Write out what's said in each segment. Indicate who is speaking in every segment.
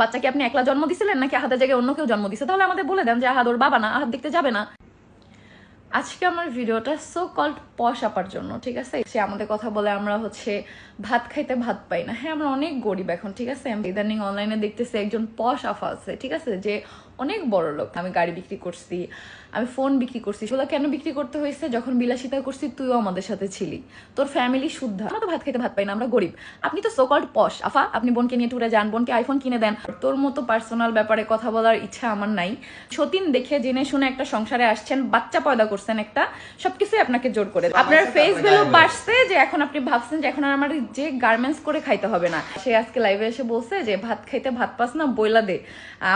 Speaker 1: বাচ্চাকে আপনি একলা জন্ম দিছিলেন নাকি আহাদের জায়গায় অন্য কেউ জন্ম দিছে? তাহলে আমাদের বলে দেন যে আহাদ ওর বাবা না, আহাদ দেখতে যাবে না। আজকে আমার ভিডিওটা সো কল্ড পশ আপার জন্য, ঠিক আছে? সে আমাদের কথা বলে আমরা হচ্ছে ভাত খাইতে ভাত পাই না। হ্যাঁ আমরা অনেক গরিব এখন, ঠিক আছে? ইদানিং অনলাইনে দেখতেছি একজন পশ আফা আছে, ঠিক আছে? যে অনেক বড় লোক। আমি গাড়ি বিক্রি করছি আমি ফোন বিক্রি করছি। সেগুলো কেন বিক্রি করতে হয়েছে? যখন বিলাসিতা করছি তুইও আমাদের সাথে ছিলি। তোর ফ্যামিলি শুদ্ধ। আমরা তো ভাত খাইতে ভাত পাই না আমরা গরিব। আপনি তো সোকল্ড পশ আফা আপনি বোনকে নিয়ে টুরে যান বোনকে আইফোন কিনে দেন। তোর মতো পার্সোনাল ব্যাপারে কথা বলার ইচ্ছা আমার নাই। সতীন দেখে জেনে শুনে একটা সংসারে আসছেন বাচ্চা পয়দা করছেন একটা সবকিছুই আপনাকে জোর করে আপনার ফেস ভ্যালু বাড়ছে যে এখন আপনি ভাবছেন যে এখন আর আমার যে গার্মেন্টস করে খাইতে হবে না। সে আজকে লাইভে এসে বলছে যে ভাত খাইতে ভাত পাস না বইলা দে।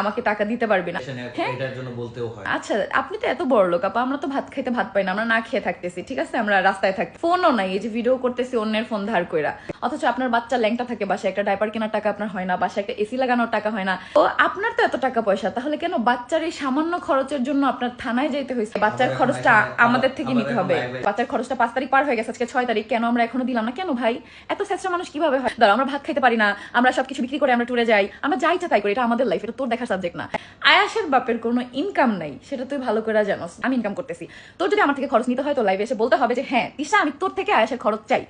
Speaker 1: আমাকে টাকা দিতে পারবি না। হ্যাঁ?
Speaker 2: এটার জন্য বলতেও হয়।
Speaker 1: আচ্ছা আপনি তো এত বড় লোক আপা আমরা তো ভাত খাইতে ভাত পাই না আমরা না খেয়ে থাকতেছি ঠিক আছে? আমরা রাস্তায় থাকি ফোনও নাই এই যে ভিডিও করতেছি অন্যের ফোন ধার কইরা। অথচ আপনার বাচ্চা ল্যাংটা থাকে বাসায় একটা ডাইপার কেনার টাকা আপনার হয় না বাসায় একটা এসি লাগানোর টাকা হয় না। তো আপনার তো এত টাকা পয়সা তাহলে কেন বাচ্চার এই সামান্য খরচের জন্য আপনার থানায় যাইতে হয়েছে বাচ্চার খরচটা আমাদের থেকে নিতে হবে। বাচ্চার খরচটা পাঁচ তারিখ পার হয়ে গেছে আজকে ছয় তারিখ কেন আমরা এখনও দিলাম না? কেন ভাই? এত চেষ্টা মানুষ কীভাবে হয়? দাঁড়া আমরা ভাত খাইতে পারি না আমরা সবকিছু বিক্রি করে আমরা টুরে যাই। আমরা যাই তাই করি এটা আমাদের লাইফ এটা তোর দেখার সাবজেক্ট না। আয়াসের বাপের কোনো ইনকাম নাই, সেটা তুই ভালো করে জানোস। আমি ইনকাম করতেছি। তোর যদি আমার থেকে খরচ নিতে হয় তো লাইভে এসে বলতে হবে যে হ্যাঁ তিশা আমি তোর থেকে আয়াসের খরচ চাই।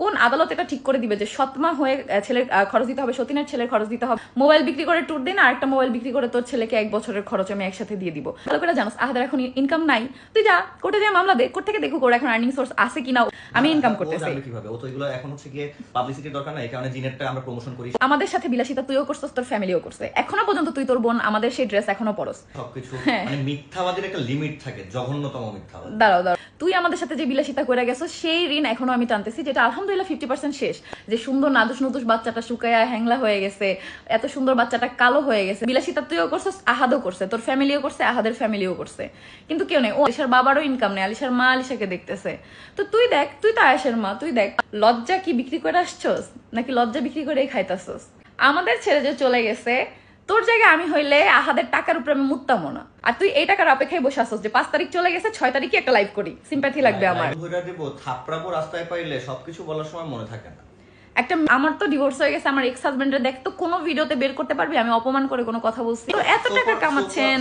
Speaker 1: কোন আদালত এটা ঠিক করে দিবে যে সৎমা হয়ে ছেলের খরচ দিতে হবে সতীনের ছেলের খরচ দিতে হবে। মোবাইল বিক্রি করে ট্যুর দিন আর একটা মোবাইল বিক্রি করে তোর ছেলেকে এক বছরের খরচ আমি একসাথে দিয়ে দিব। ভালো করে জানোস আহাদের এখন ইনকাম নাই। তুই যা কোর্টে যা মামলা দে কোর্ট থেকে দেখুক ওর এখন আর্নিং সোর্স আছে কিনা আমি ইনকাম
Speaker 2: ও
Speaker 1: করতেছি।
Speaker 2: কীভাবে ও তো এগুলো এখন হচ্ছে গিয়ে পাবলিসিটির দরকার নাই এই কারণে জিনেরটা আমরা প্রমোশন করি।
Speaker 1: আমাদের সাথে বিলাসিতা তুইও করছিস তোর ফ্যামিলিও করছে। এখনও পর্যন্ত তুই তোর বোন আমাদের সেই ড্রেস এখনও পরস।
Speaker 2: সবকিছু
Speaker 1: হ্যাঁ।
Speaker 2: মানে মিথ্যাবাদীর একটা লিমিট থাকে জঘন্যতম মিথ্যাবাদী।
Speaker 1: দাঁড়াও দাঁড়াও। তুই আমাদের সাথে যে বিলাসিতা করে গেছো সেই ঋণ এখনও আমি টানতেছি যেটা আলহামদুলিল্লাহ ফিফটি পার্সেন্ট শেষ। যে সুন্দর নাদুস নুদুস বাচ্চাটা শুকায়া হ্যাংলা হয়ে গেছে, এত সুন্দর বাচ্চাটা কালো হয়ে গেছে। বিলাসিতা তুইও করছিস, আহাদও করছে। তোর ফ্যামিলিও করছে, আহাদের ফ্যামিলিও করছে। কিন্তু কেউ নেই। ও আলিশার বাবারও ইনকাম নেই, আলিশার মা আলিশাকে দেখতেছে। তো তুই দেখ, তুই তো আয়েশের মা, তুই দেখ, লজ্জা কি বিক্রি করে আসছস? নাকি লজ্জা বিক্রি করে খাইতাছস? আমাদের ছেড়ে যে চলে গেছে তোর জায়গায় আমি হইলে আহাদের টাকার উপরে আমি মুততামও না। আর তুই এই টাকার অপেক্ষায় বসে আসছিস যে পাঁচ তারিখ চলে গেছে ছয় তারিখে একটা লাইভ করি। সিম্প্যাথি লাগবে আমার।
Speaker 2: ধরে দেব থাপড়াবো রাস্তায় পাইলে সবকিছু বলার সময় মনে থাকে না।
Speaker 1: একটা আমার তো ডিভোর্স হয়ে গেছে আমার এক্স হাজবেন্ডের দেখ তো কোনো ভিডিওতে বের করতে পারবি আমি অপমান করে কোনো কথা বলছি। তো এত টাকা কামাচ্ছেন।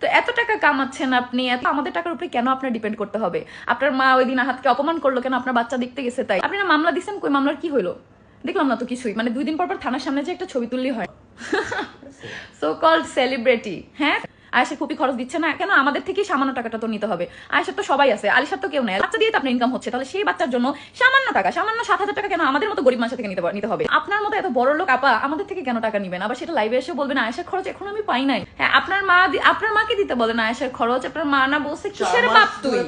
Speaker 1: তো এত টাকা কামাচ্ছেন আপনি এত আমাদের টাকার উপরে কেন আপনার ডিপেন্ড করতে হবে? আপনার মা ওই দিন আহাতকে অপমান করল কেন? আপনার বাচ্চা দেখতে গেছে তাই। আপনি না মামলা দিচ্ছেন কই? মামলার কি হলো দেখলাম না তো কিছুই। মানে দুই দিন পর পর থানার সামনে যে একটা ছবি তুললি হয়। সো কল্ড সেলিব্রিটি হ্যাঁ? আয়েশা খুবই খরচ দিচ্ছে না। কেন? আমাদের থেকেই সামান্য টাকাটা তো নিতে হবে। আয়েশার তো সবাই আছে আলিশার তো কেউ নেই। বাচ্চা দিয়ে তো আপনার ইনকাম হচ্ছে তাহলে সেই বাচ্চার জন্য সামান্য টাকা সামান্য সাত হাজার টাকা কেন আমাদের মতো গরিব মানুষের থেকে নিতে নিতে হবে? আপনার মতো এত বড় লোক আপা আমাদের থেকে কেন টাকা নিবেন? আবার সেটা লাইভে এসে বলবেন আয়েশার খরচ এখন আমি পাই নাই। হ্যাঁ আপনার মা আপনার মাকে দিতে বলেন আয়েশার খরচ? আপনার মা না বলছে কিসের বাপ তুই?